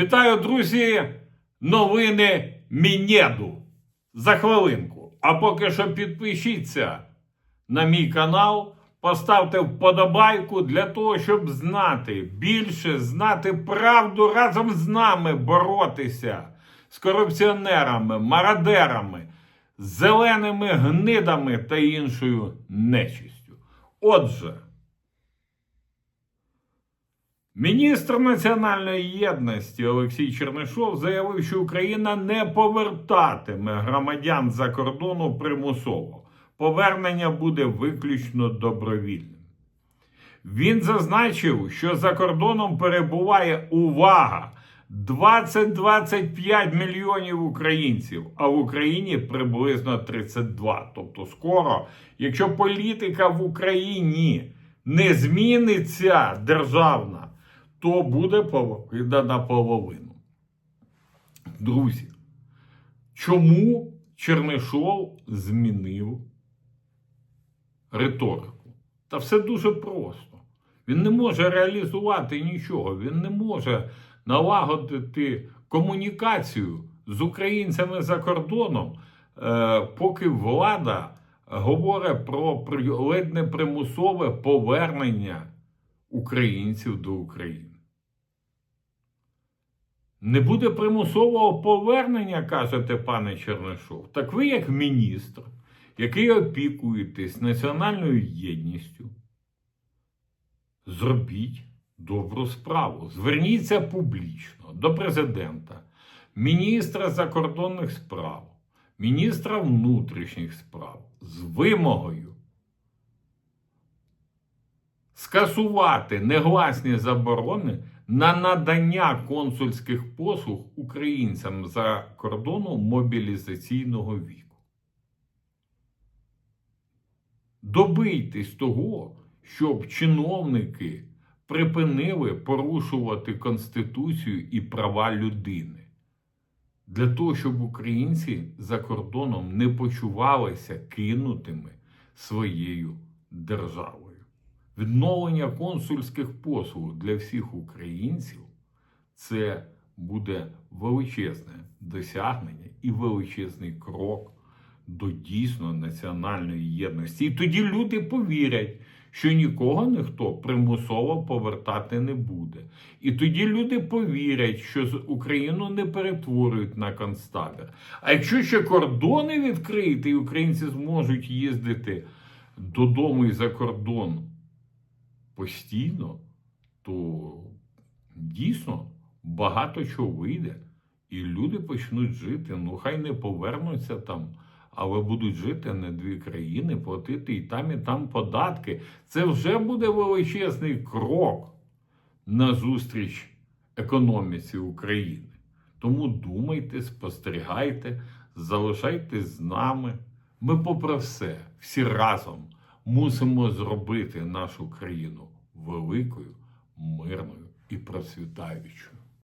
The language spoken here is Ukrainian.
Вітаю, друзі! Новини Мінеду. За хвилинку. А поки що підпишіться на мій канал, поставте вподобайку для того, щоб знати більше, знати правду разом з нами боротися з корупціонерами, мародерами, зеленими гнидами та іншою нечистю. Отже. Міністр національної єдності Олексій Чернишов заявив, що Україна не повертатиме громадян за кордону примусово. Повернення буде виключно добровільним. Він зазначив, що за кордоном перебуває увага 20-25 мільйонів українців, а в Україні приблизно 32. Тобто, скоро, якщо політика в Україні не зміниться державна, то буде на половину. Друзі, чому Чернишов змінив риторику? Та все дуже просто. Він не може реалізувати нічого, він не може налагодити комунікацію з українцями за кордоном, е, поки влада говорить про ледь не примусове повернення українців до України. Не буде примусового повернення, кажете, пане Чернишов. Так ви, як міністр, який опікуєтесь національною єдністю, зробіть добру справу. Зверніться публічно до президента, міністра закордонних справ, міністра внутрішніх справ з вимогою скасувати негласні заборони на надання консульських послуг українцям за кордоном мобілізаційного віку. Добийтесь того, щоб чиновники припинили порушувати Конституцію і права людини. Для того, щоб українці за кордоном не почувалися кинутими своєю державою. Відновлення консульських послуг для всіх українців це буде величезне досягнення і величезний крок до дійсно національної єдності. І тоді люди повірять, що нікого ніхто примусово повертати не буде. І тоді люди повірять, що Україну не перетворюють на концтабір. А якщо ще кордони відкриті, і українці зможуть їздити додому і за кордон постійно, то дійсно багато чого вийде. І люди почнуть жити. Ну, хай не повернуться там, але будуть жити на дві країни, платити і там, і там податки. Це вже буде величезний крок назустріч економіці України. Тому думайте, спостерігайте, залишайтесь з нами. Ми, попри все, всі разом мусимо зробити нашу країну великою, мирною і процвітаючою.